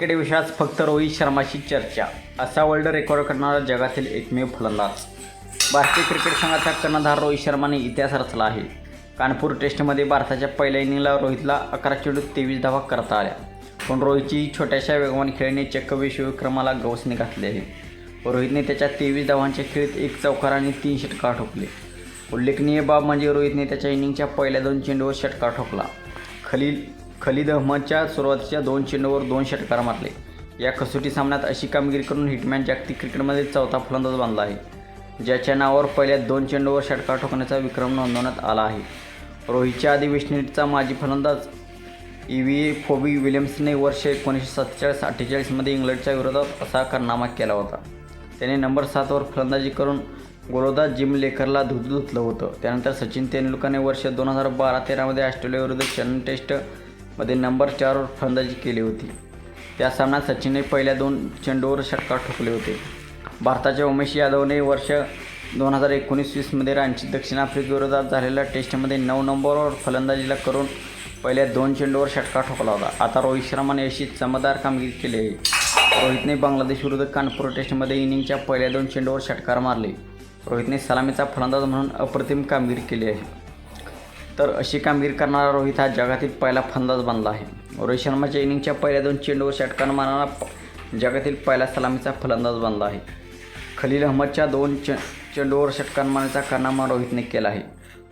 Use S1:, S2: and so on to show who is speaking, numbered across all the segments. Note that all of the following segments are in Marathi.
S1: क्रिकेट विषयात फक्त रोहित शर्माची चर्चा. असा वर्ल्ड रेकॉर्ड करणारा जगातील एकमेव फलंदाज. भारतीय क्रिकेट संघाचा कर्णधार रोहित शर्माने इतिहास रचला आहे. कानपूर टेस्टमध्ये भारताच्या पहिल्या इनिंगला रोहितला अकरा चेंडूत तेवीस धावा करता आल्या. पण रोहितची छोट्याशा वेगवान खेळीने चक्क विश्वविक्रमाला गवसने घातले आहे. रोहितने त्याच्या तेवीस धावांच्या खेळीत एक चौकार आणि तीन षटकार ठोकले. उल्लेखनीय बाब म्हणजे रोहितने त्याच्या इनिंगच्या पहिल्या दोन चेंडूवर षटकार ठोकला. खलील खलीद अहमदच्या सुरुवातीच्या दोन चेंडूवर दोन षटकार मारले. या कसोटी सामन्यात अशी कामगिरी करून हिटमॅन जागतिक क्रिकेटमध्ये चौथा फलंदाज बांधला आहे ज्याच्या नावावर पहिल्या दोन चेंडूवर षटकार ठोकण्याचा विक्रम नोंदवण्यात आला आहे. रोहितच्या आधी वेस्ट माजी फलंदाज ई व्ही फोबी विलियम्सने वर्ष एकोणीसशे सत्तेचाळीस अठ्ठेचाळीसमध्ये इंग्लंडच्या विरोधात असा कारनामा केला होता. त्याने नंबर सातवर फलंदाजी करून गोलंदाज जिम लेकरला धुत धुतलं होतं. त्यानंतर सचिन तेंडुलकरने वर्ष दोन हजार बारा तेरामध्ये ऑस्ट्रेलियाविरुद्ध टेस्ट मध्ये नंबर चारवर फलंदाजी केली होती. त्या सामन्यात सचिनने पहिल्या दोन चेंडूवर षटकार ठोकले होते. भारताच्या उमेश यादवने वर्ष दोन हजार एकोणीस वीसमध्ये रांची दक्षिण आफ्रिकेविरोधात झालेल्या टेस्टमध्ये नऊ नंबरवर फलंदाजीला करून पहिल्या दोन चेंडूवर षटकार ठोकला होता. आता रोहित शर्माने अशी चमकदार कामगिरी केली आहे. रोहितने बांगलादेश विरुद्ध कानपूर टेस्टमध्ये इनिंगच्या पहिल्या दोन चेंडूवर षटकार मारले. रोहितने सलामीचा फलंदाज म्हणून अप्रतिम कामगिरी केली आहे. तर अशी कामगिरी करणारा रोहित हा जगातील पहिला फलंदाज बनला आहे. रोहित शर्माच्या इनिंगच्या पहिल्या दोन चेंडूवर षटकार मारणारा जगातील पहिला सलामीचा फलंदाज बनला आहे. खलील अहमदच्या दोन चे चेंडूवर षटकार मारण्याचा कारनामा रोहितने केला आहे.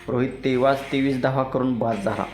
S1: रोहित तेव्हाच तेवीस धावा करून बाद झाला.